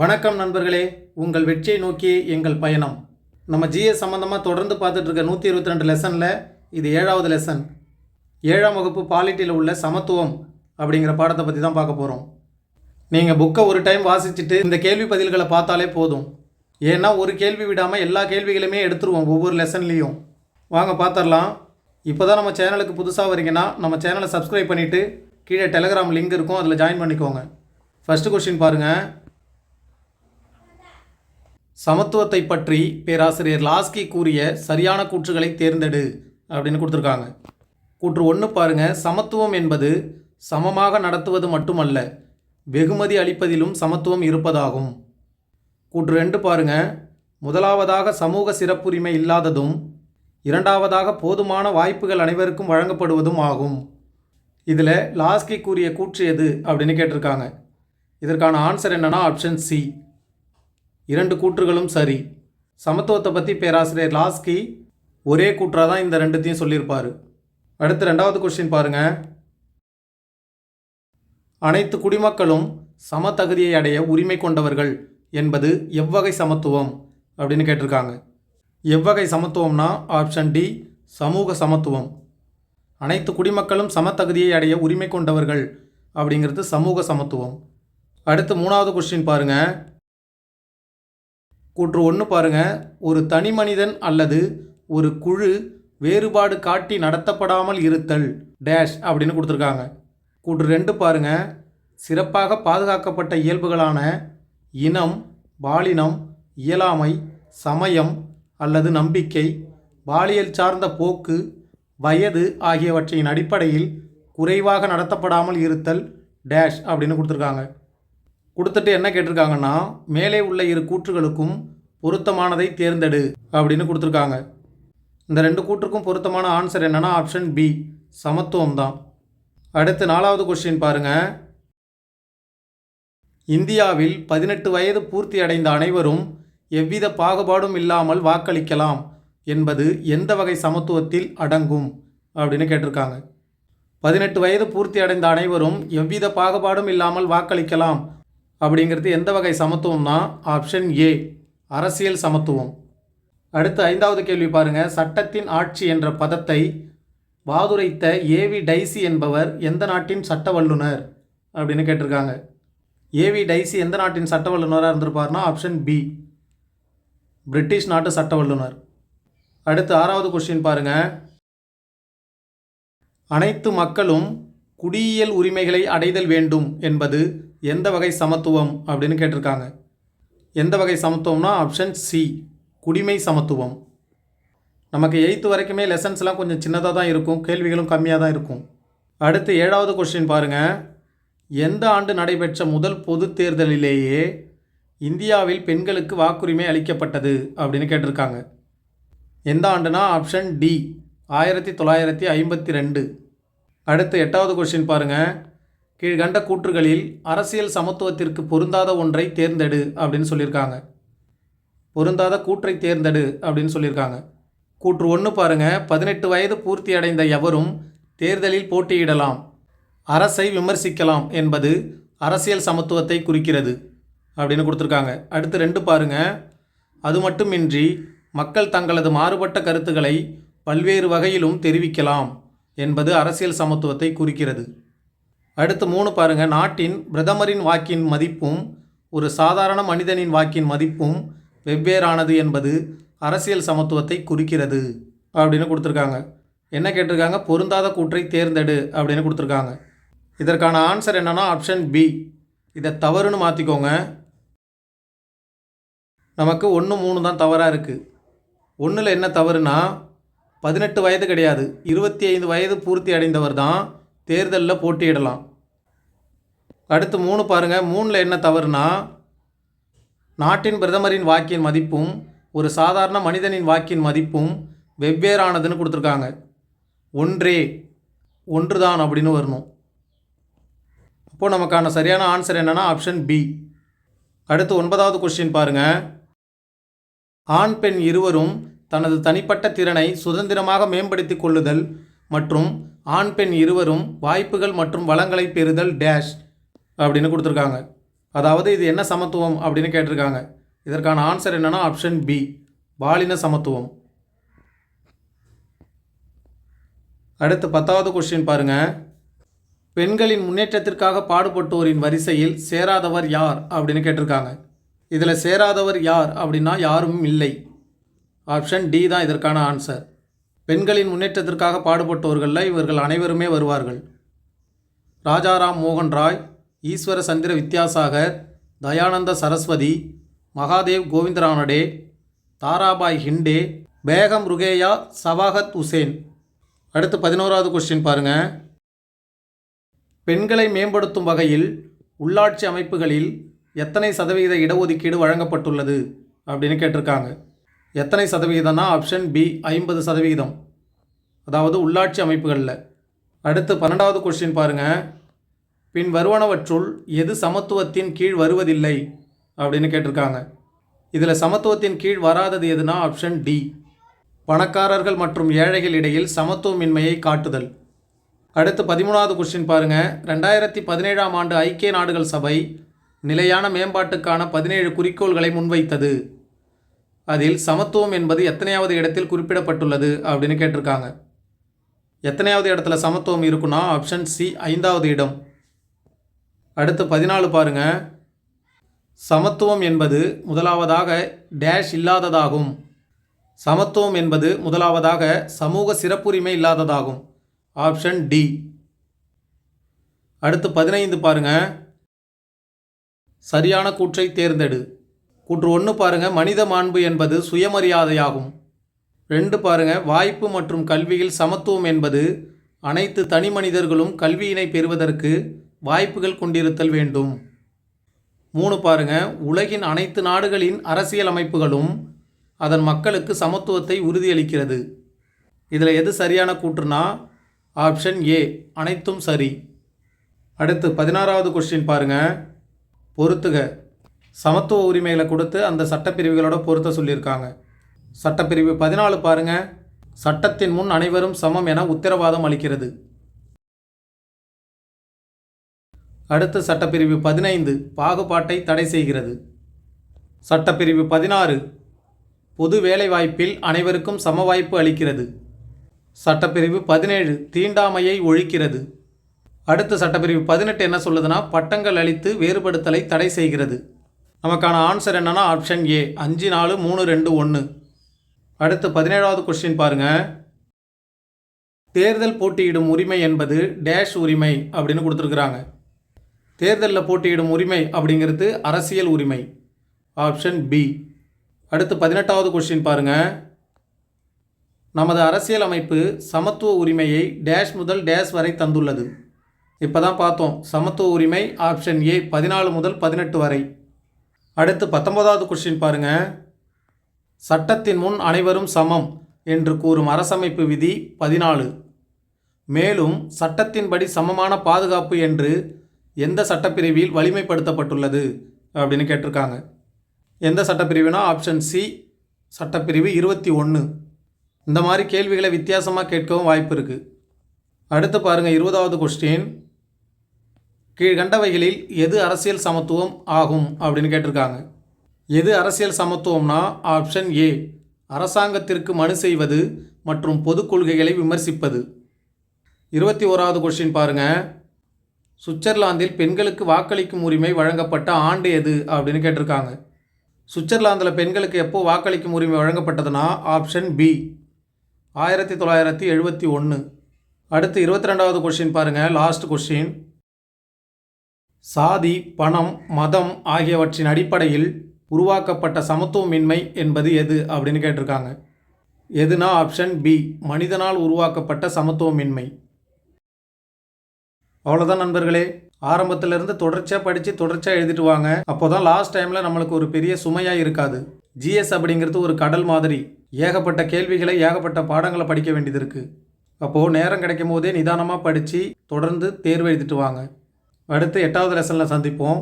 வணக்கம் நண்பர்களே. உங்கள் வெற்றியை நோக்கி எங்கள் பயணம். நம்ம ஜிஎஸ் சம்மந்தமாக தொடர்ந்து பார்த்துட்ருக்க நூற்றி இருபத்தி ரெண்டு லெசனில் இது ஏழாவது லெசன் ஏழாம் வகுப்பு பாலிட்டியில் உள்ள சமத்துவம் அப்படிங்கிற பாடத்தை பற்றி தான் பார்க்க போகிறோம் நீங்கள் புக்கை ஒரு டைம் வாசிச்சுட்டு இந்த கேள்வி பதில்களை பார்த்தாலே போதும். ஏன்னா ஒரு கேள்வி விடாமல் எல்லா கேள்விகளுமே எடுத்துருவோம் ஒவ்வொரு லெசன்லேயும் வாங்க பார்த்துடலாம். இப்போ தான் நம்ம சேனலுக்கு புதுசாக வரீங்கன்னா நம்ம சேனலை சப்ஸ்கிரைப் பண்ணிவிட்டு கீழே டெலகிராம் லிங்க் இருக்கும். அதில் ஜாயின் பண்ணிக்கோங்க. ஃபஸ்ட்டு கொஸ்டின் பாருங்கள் சமத்துவத்தை பற்றி பேராசிரியர் லாஸ்கி கூறிய சரியான கூற்றுகளை தேர்ந்தெடு அப்படின்னு கொடுத்துருக்காங்க. கூற்று ஒன்று பாருங்க. சமத்துவம் என்பது சமமாக நடத்துவது மட்டுமல்ல வெகுமதி அளிப்பதிலும் சமத்துவம் இருப்பதாகும். கூற்று ரெண்டு பாருங்க. முதலாவதாக சமூக சிறப்புரிமை இல்லாததும் இரண்டாவதாக போதுமான வாய்ப்புகள் அனைவருக்கும் வழங்கப்படுவதும் ஆகும். இதில் லாஸ்கி கூறிய கூற்று எது அப்படின்னு கேட்டிருக்காங்க. இதற்கான ஆன்சர் என்னென்னா ஆப்ஷன் சி. இரண்டு கூற்றுகளும் சரி. சமத்துவத்தை பற்றி பேராசிரியர் லாஸ்கி ஒரே கூற்றாக தான் இந்த ரெண்டுத்தையும் சொல்லியிருப்பார். அடுத்து ரெண்டாவது கொஸ்டின் பாருங்க. அனைத்து குடிமக்களும் சம தகுதியை அடைய உரிமை கொண்டவர்கள் என்பது எவ்வகை சமத்துவம்? அப்படின்னு கேட்டிருக்காங்க. எவ்வகை சமத்துவம்னா ஆப்ஷன் டி சமூக சமத்துவம். அனைத்து குடிமக்களும் சம தகுதியை அடைய உரிமை கொண்டவர்கள் அப்படிங்கிறது சமூக சமத்துவம். அடுத்து மூணாவது கொஸ்டின் பாருங்கள் கூற்று ஒன்று பாருங்க. ஒரு தனி மனிதன் அல்லது ஒரு குழு வேறுபாடு காட்டி நடத்தப்படாமல் இருத்தல் டேஷ் அப்படின்னு கொடுத்துருக்காங்க. கூற்று ரெண்டு பாருங்க. சிறப்பாக பாதுகாக்கப்பட்ட இயல்புகளான இனம் பாலினம் இயலாமை சமயம் அல்லது நம்பிக்கை பாலியல் சார்ந்த போக்கு வயது ஆகியவற்றின் அடிப்படையில் குறைவாக நடத்தப்படாமல் இருத்தல் டேஷ் அப்படின்னு கொடுத்துருக்காங்க. கொடுத்துட்டு என்ன கேட்டிருக்காங்கன்னா மேலே உள்ள இரு கூற்றுகளுக்கும் பொருத்தமானதை தேர்ந்தெடு அப்படின்னு கொடுத்துருக்காங்க. இந்த ரெண்டு கூற்றுக்கும் பொருத்தமான ஆன்சர் என்னன்னா ஆப்ஷன் பி சமத்துவம் தான். அடுத்து நாலாவது கொஸ்டின் பாருங்க. இந்தியாவில் பதினெட்டு வயது பூர்த்தி அடைந்த அனைவரும் எவ்வித பாகுபாடும் இல்லாமல் வாக்களிக்கலாம் என்பது எந்த வகை சமத்துவத்தில் அடங்கும் அப்படின்னு கேட்டிருக்காங்க. பதினெட்டு வயது பூர்த்தி அடைந்த அனைவரும் எவ்வித பாகுபாடும் இல்லாமல் வாக்களிக்கலாம் அப்படிங்கிறது எந்த வகை சமத்துவம்னா ஆப்ஷன் ஏ அரசியல் சமத்துவம். அடுத்து ஐந்தாவது கேள்வி பாருங்கள் சட்டத்தின் ஆட்சி என்ற பதத்தை வாதுரைத்த ஏவி டைசி என்பவர் எந்த நாட்டின் சட்ட வல்லுனர் அப்படின்னு கேட்டிருக்காங்க. ஏவி டைசி எந்த நாட்டின் சட்ட வல்லுநராக இருந்திருப்பார்னா ஆப்ஷன் பி பிரிட்டிஷ் நாட்டு சட்ட வல்லுனர் அடுத்து ஆறாவது கொஸ்டின் பாருங்கள் அனைத்து மக்களும் குடியியல் உரிமைகளை அடைதல் வேண்டும் என்பது எந்த வகை சமத்துவம் அப்படின்னு கேட்டிருக்காங்க. எந்த வகை சமத்துவம்னா ஆப்ஷன் சி குடிமை சமத்துவம். நமக்கு எயித்து வரைக்குமே லெசன்ஸ்லாம் கொஞ்சம் சின்னதாக தான் இருக்கும் கேள்விகளும் கம்மியாக தான் இருக்கும். அடுத்து ஏழாவது கொஸ்டின் பாருங்கள் எந்த ஆண்டு நடைபெற்ற முதல் பொது தேர்தலிலேயே இந்தியாவில் பெண்களுக்கு வாக்குரிமை அளிக்கப்பட்டது அப்படின்னு கேட்டிருக்காங்க. எந்த ஆண்டுனா ஆப்ஷன் டி ஆயிரத்தி தொள்ளாயிரத்தி ஐம்பத்தி ரெண்டு. அடுத்து எட்டாவது கொஸ்டின் பாருங்கள் கீழ்கண்ட கூற்றுகளில் அரசியல் சமத்துவத்திற்கு பொருந்தாத ஒன்றை தேர்ந்தெடு அப்படின்னு சொல்லியிருக்காங்க. பொருந்தாத கூற்றை தேர்ந்தெடு அப்படின்னு சொல்லியிருக்காங்க. கூற்று ஒன்று பாருங்கள் பதினெட்டு வயது பூர்த்தி அடைந்த எவரும் தேர்தலில் போட்டியிடலாம். அரசை விமர்சிக்கலாம் என்பது அரசியல் சமத்துவத்தை குறிக்கிறது அப்படின்னு கொடுத்துருக்காங்க. அடுத்து ரெண்டு பாருங்க. அது மட்டுமின்றி மக்கள் தங்களது மாறுபட்ட கருத்துக்களை பல்வேறு வகையிலும் தெரிவிக்கலாம் என்பது அரசியல் சமத்துவத்தை குறிக்கிறது. அடுத்து மூணு பாருங்கள் நாட்டின் பிரதமரின் வாக்கின் மதிப்பும் ஒரு சாதாரண மனிதனின் வாக்கின் மதிப்பும் வெவ்வேறானது என்பது அரசியல் சமத்துவத்தை குறிக்கிறது அப்படின்னு கொடுத்துருக்காங்க. என்ன கேட்டிருக்காங்க? பொருந்தாத கூற்றை தேர்ந்தெடு அப்படின்னு கொடுத்துருக்காங்க. இதற்கான ஆன்சர் என்னன்னா ஆப்ஷன் பி இதை தவறுன்னு மாற்றிக்கோங்க நமக்கு ஒன்று மூணு தான் தவறாக இருக்குது ஒன்றில் என்ன தவறுனா பதினெட்டு வயது கிடையாது. இருபத்தி ஐந்து வயது பூர்த்தி அடைந்தவர் தான் தேர்தலில் போட்டியிடலாம். அடுத்து மூணு பாருங்கள் மூணில் என்ன தவறுனா நாட்டின் பிரதமரின் வாக்கின் மதிப்பும் ஒரு சாதாரண மனிதனின் வாக்கின் மதிப்பும் வெவ்வேறானதுன்னு கொடுத்துருக்காங்க. ஒன்றே ஒன்று தான் அப்படின்னு வரணும். அப்போது நமக்கான சரியான ஆன்சர் என்னென்னா ஆப்ஷன் பி அடுத்து ஒன்பதாவது கொஸ்டின் பாருங்கள் ஆண் பெண் இருவரும் தனது தனிப்பட்ட திறனை சுதந்திரமாக மேம்படுத்திக் கொள்ளுதல் மற்றும் ஆண் பெண் இருவரும் வாய்ப்புகள் மற்றும் வளங்களை பெறுதல் டேஷ் அப்படின்னு கொடுத்துருக்காங்க. அதாவது இது என்ன சமத்துவம் அப்படின்னு கேட்டிருக்காங்க. இதற்கான ஆன்சர் என்னன்னா ஆப்ஷன் பி பாலின சமத்துவம். அடுத்து பத்தாவது கொஸ்டின் பாருங்கள் பெண்களின் முன்னேற்றத்திற்காக பாடுபட்டோரின் வரிசையில் சேராதவர் யார் அப்படின்னு கேட்டிருக்காங்க. இதில் சேராதவர் யார் அப்படின்னா யாரும் இல்லை. ஆப்ஷன் டி தான் இதற்கான ஆன்சர் பெண்களின் முன்னேற்றத்திற்காக பாடுபட்டோர்களில் இவர்கள் அனைவருமே வருவார்கள். ராஜாராம் மோகன் ராய் ஈஸ்வர சந்திர வித்யாசாகர் தயானந்த சரஸ்வதி மகாதேவ் கோவிந்தரானடே தாராபாய் ஹிண்டே பேகம் ருகேயா சவாகத் உசேன். அடுத்து பதினோராவது கொஸ்டின் பாருங்கள் பெண்களை மேம்படுத்தும் வகையில் உள்ளாட்சி அமைப்புகளில் எத்தனை சதவிகித இடஒதுக்கீடு வழங்கப்பட்டுள்ளது அப்படின்னு கேட்டிருக்காங்க. எத்தனை சதவிகிதம்னா ஆப்ஷன் பி ஐம்பது சதவிகிதம். அதாவது உள்ளாட்சி அமைப்புகளில். அடுத்து பன்னெண்டாவது கொஸ்டின் பாருங்கள் பின் வருவனவற்றுள் எது சமத்துவத்தின் கீழ் வருவதில்லை? அப்படின்னு கேட்டிருக்காங்க. இதில் சமத்துவத்தின் கீழ் வராதது எதுனா ஆப்ஷன் டி பணக்காரர்கள் மற்றும் ஏழைகள் இடையில் சமத்துவமின்மையை காட்டுதல். அடுத்து பதிமூணாவது கொஸ்டின் பாருங்கள் ரெண்டாயிரத்தி பதினேழாம் ஆண்டு ஐக்கிய நாடுகள் சபை நிலையான மேம்பாட்டுக்கான பதினேழு குறிக்கோள்களை முன்வைத்தது. அதில் சமத்துவம் என்பது எத்தனையாவது இடத்தில் குறிப்பிடப்பட்டுள்ளது அப்படின்னு கேட்டிருக்காங்க. எத்தனையாவது இடத்துல சமத்துவம் இருக்குன்னா ஆப்ஷன் சி ஐந்தாவது இடம். அடுத்து பதினாலு பாருங்க. சமத்துவம் என்பது முதலாவதாக டேஷ் இல்லாததாகும். சமத்துவம் என்பது முதலாவதாக சமூக சிறப்புரிமை இல்லாததாகும். ஆப்ஷன் டி அடுத்து பதினைந்து பாருங்க. சரியான கூற்றை தேர்ந்தெடு. கூற்று ஒன்று பாருங்க. மனித மாண்பு என்பது சுயமரியாதையாகும். ரெண்டு பாருங்க. வாய்ப்பு மற்றும் கல்வியில் சமத்துவம் என்பது அனைத்து தனி மனிதர்களும் கல்வியினை பெறுவதற்கு வாய்ப்புகள் கொண்டிருத்தல் வேண்டும். மூணு பாருங்க. உலகின் அனைத்து நாடுகளின் அரசியல் அமைப்புகளும் அதன் மக்களுக்கு சமத்துவத்தை உறுதியளிக்கிறது. இதில் எது சரியான கூற்றுனா ஆப்ஷன் ஏ அனைத்தும் சரி. அடுத்து பதினாறாவது கொஸ்டின் பாருங்கள் பொறுத்துக. சமத்துவ உரிமைகளை கொடுத்து அந்த சட்டப்பிரிவுகளோட பொருத்த சொல்லியிருக்காங்க. சட்டப்பிரிவு பதினாலு பாருங்க. சட்டத்தின் முன் அனைவரும் சமம் என உத்தரவாதம் அளிக்கிறது. அடுத்த சட்டப்பிரிவு பதினைந்து பாகுபாட்டை தடை செய்கிறது. சட்டப்பிரிவு பதினாறு பொது வேலைவாய்ப்பில் அனைவருக்கும் சம வாய்ப்பு அளிக்கிறது. சட்டப்பிரிவு பதினேழு தீண்டாமையை ஒழிக்கிறது. அடுத்த சட்டப்பிரிவு பதினெட்டு என்ன சொல்லுதுன்னா பட்டங்கள் அளித்து வேறுபடுத்தலை தடை செய்கிறது. நமக்கான ஆன்சர் என்னன்னா ஆப்ஷன் ஏ அஞ்சு நாலு மூணு ரெண்டு ஒன்று அடுத்து பதினேழாவது கொஸ்டின் பாருங்கள் தேர்தல் போட்டியிடும் உரிமை என்பது டேஷ் உரிமை அப்படின்னு கொடுத்துருக்குறாங்க. தேர்தலில் போட்டியிடும் உரிமை அப்படிங்கிறது அரசியல் உரிமை. ஆப்ஷன் பி அடுத்து பதினெட்டாவது கொஸ்டின் பாருங்கள் நமது அரசியல் அமைப்பு சமத்துவ உரிமையை டேஷ் முதல் டேஷ் வரை தந்துள்ளது. இப்போ தான் பார்த்தோம். சமத்துவ உரிமை ஆப்ஷன் ஏ பதினாலு முதல் பதினெட்டு வரை. அடுத்து பத்தொன்பதாவது கொஸ்டின் பாருங்க. சட்டத்தின் முன் அனைவரும் சமம் என்று கூறும் அரசமைப்பு விதி பதினாலு. மேலும் சட்டத்தின்படி சமமான பாதுகாப்பு என்று எந்த சட்டப்பிரிவில் வலிமைப்படுத்தப்பட்டுள்ளது அப்படின்னு கேட்டிருக்காங்க. எந்த சட்டப்பிரிவுனா ஆப்ஷன் சி சட்டப்பிரிவு இருபத்தி ஒன்று இந்த மாதிரி கேள்விகளை வித்தியாசமாக கேட்கவும் வாய்ப்பு இருக்குது அடுத்து பாருங்கள் இருபதாவது கொஸ்டின் கீழ்கண்டவைகளில் எது அரசியல் சமத்துவம் ஆகும் அப்படின்னு கேட்டிருக்காங்க. எது அரசியல் சமத்துவம்னா ஆப்ஷன் ஏ அரசாங்கத்திற்கு மனு செய்வது மற்றும் பொது கொள்கைகளை விமர்சிப்பது. இருபத்தி ஓராவது கொஸ்டின் பாருங்கள் சுவிட்சர்லாந்தில் பெண்களுக்கு வாக்களிக்கும் உரிமை வழங்கப்பட்ட ஆண்டு எது அப்படின்னு கேட்டிருக்காங்க. சுவிட்சர்லாந்தில் பெண்களுக்கு எப்போ வாக்களிக்கும் உரிமை வழங்கப்பட்டதுன்னா ஆப்ஷன் பி. ஆயிரத்தி தொள்ளாயிரத்தி எழுபத்தி ஒன்று அடுத்து இருபத்தி ரெண்டாவது கொஷின் பாருங்கள் லாஸ்ட் கொஷின் சாதி பணம் மதம் ஆகியவற்றின் அடிப்படையில் உருவாக்கப்பட்ட சமத்துவமின்மை என்பது எது அப்படின்னு கேட்டிருக்காங்க. எதுனா ஆப்ஷன் பி மனிதனால் உருவாக்கப்பட்ட சமத்துவமின்மை. அவ்வளோதான் நண்பர்களே. ஆரம்பத்திலிருந்து தொடர்ச்சியாக படித்து தொடர்ச்சியாக எழுதிட்டு வாங்க. அப்போ தான் லாஸ்ட் டைமில் நம்மளுக்கு ஒரு பெரிய சுமையாக இருக்காது. ஜிஎஸ் அப்படிங்கிறது ஒரு கடல் மாதிரி. ஏகப்பட்ட கேள்விகளை ஏகப்பட்ட பாடங்களை படிக்க வேண்டியது இருக்குது அப்போது நேரம் கிடைக்கும் போதே நிதானமாக படித்து தொடர்ந்து தேர்வு எழுதிட்டு வாங்க. அடுத்து எட்டாவது லெசனில் சந்திப்போம்.